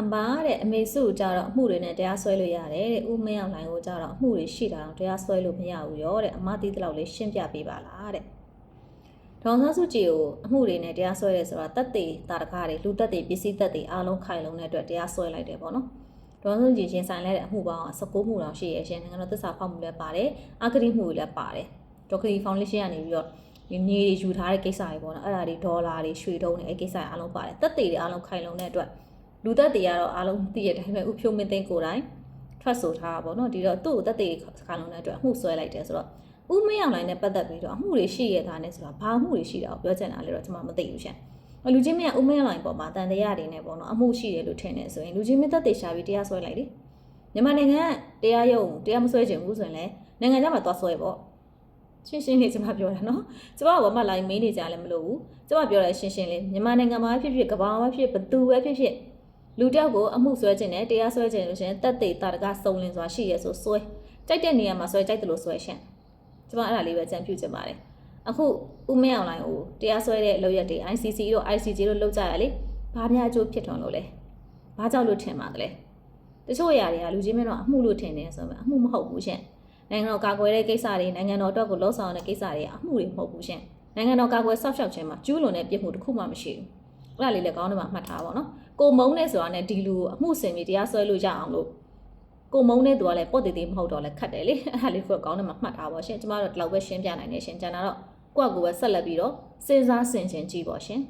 အမားတဲ့အမေစုကိုကြတော့အမှုတွေနဲ့တရားစွဲလို့ရတယ်တဲ့ဦးမင်းအောင်လိုင်ကိုကြတော့အမှုတွေရှိတာတော့တရားစွဲလို့မရဘူးရောတဲ့အမတီးတလောက်လေးရှင်းပြပေးပါလားတဲ့ဒေါန်ဆန်းစုကြည်ကိုအမှုတွေနဲ့တရားစွဲတယ်ဆိုတာတက်သေးတာတကားတွေလူတက်သေးပစ္စည်းတက်သေးအားလုံးခိုင်လုံးတဲ့အတွက်တရားစွဲလိုက်တယ်ပေါ့နော်ဒေါန်ဆန်းစုကြည်ရှင်ဆိုင်လဲတဲ့အမှုပေါင်း19မှုတောင်ရှိရရှင်နိုင်ငံတော်သစ္စာဖောက်မှုလည်းပါတယ်အဂတိမှုတွေလည်းပါတယ်ဒေါက်ကရီဖောင်ဒေးရှင်းကနေပြီးတော့ဒီမြေတွေယူထားတဲ့ကိစ္စတွေပေါ့နော်အဲ့ဒါတွေဒေါ်လာတွေရွှေတုံးတွေအဲ့ကိစ္စတွေအားလုံးပါတယ်တက်သေးတွေအားလုံးခိုင်လုံးတဲ့အတွက် လူသက်တွေကတော့အားလုံးသိရတဲ့အတိုင်းပဲဥဖြိုးမင်းသိန်းကိုယ်တိုင်ထွက်ဆိုထားတာပေါ့နော်ဒီတော့သူ့ကိုသက်တွေခါလုံးတဲ့အတွက်အမှုဆွဲလိုက်တယ်ဆိုတော့ဥမင်းအောင်လိုင်းနဲ့ပတ်သက်ပြီးတော့အမှုတွေရှိရတာနဲ့ဆိုတာဘာအမှုတွေရှိတာကိုပြောချင်တာလေတော့ကျွန်မမသိဘူးရှင်လူချင်းမင်းကဥမင်းအောင်လိုင်းပေါ်မှာတန်တရားတွေနဲ့ပေါ့နော်အမှုရှိတယ်လို့ထင်နေဆိုရင်လူချင်းမင်းသက်တွေရှာပြီးတရားဆွဲလိုက်လေမြန်မာနိုင်ငံကတရားရုံးတရားမဆွဲချင်ဘူးဆိုရင်လည်းနိုင်ငံခြားမှာသွားဆွဲပေါ့ရှင်းရှင်းလေးကျွန်မပြောတာနော်ကျွန်မကဘာမှလိုက်မေးနေကြလည်းမလို့ဘူးကျွန်မပြောတယ်ရှင်းရှင်းလေးမြန်မာနိုင်ငံမှာဖြစ်ဖြစ်ကမ္ဘာမှာဖြစ်ဖြစ်ဘသူပဲဖြစ်ဖြစ် လူတစ်ယောက်ကိုအမှုဆွဲခြင်းနဲ့တရားဆွဲခြင်းလို့ရှရင်တက်သေးတာတကစုံလင်စွာရှိရဲဆိုဆွဲကြိုက်တဲ့နေရာမှာဆွဲကြိုက်တယ်လို့ဆွဲရှင်းကျွန်မအဲ့ဒါလေးပဲကြံပြုချင်ပါတယ်အခုဦးမင်းအောင်လိုင်းကိုတရားစွဲတဲ့လုပ်ရက်တွေ ICC တို့ ICJ တို့လောက်ကြရလေဘာများအကျိုးဖြစ်ထွန်းလို့လဲဘာကြောင့်လို့ထင်ပါသလဲတချို့အရာတွေကလူချင်းမင်းတော့အမှုလို့ထင်နေဆိုမှအမှုမဟုတ်ဘူးရှင်နိုင်ငံတော်ကာကွယ်တဲ့ကိစ္စတွေနိုင်ငံတော်အတွက်ကိုလှုံ့ဆော်တဲ့ကိစ္စတွေအမှုတွေမဟုတ်ဘူးရှင်နိုင်ငံတော်ကာကွယ်ဆောက်ရှောက်ခြင်းမှာကျူးလွန်တဲ့ပြစ်မှုတစ်ခုမှမရှိဘူးအဲ့ဒါလေးလည်းကောင်းတယ်မှာမှတ်ထားပါတော့ ကိုမုံနဲ့ဆိုတာနဲ့ဒီလူကိုအမှုစင်ပြီးတရားစွဲလို့ရအောင်လို့ကိုမုံနဲ့သူကလည်းပေါ့တေးသေးမဟုတ်တော့လည်းခတ်တယ်လေအဲ့ဒါလေးကိုကောင်းတယ်မှာမှတ်ထားပါရှင်ကျမတို့ဒီလောက်ပဲရှင်းပြနိုင်နေရှင်ကျန်တာတော့ကိုယ့်အကူပဲဆက်လက်ပြီးတော့စဉ်းစားဆင်ခြင်ကြည့်ပါရှင်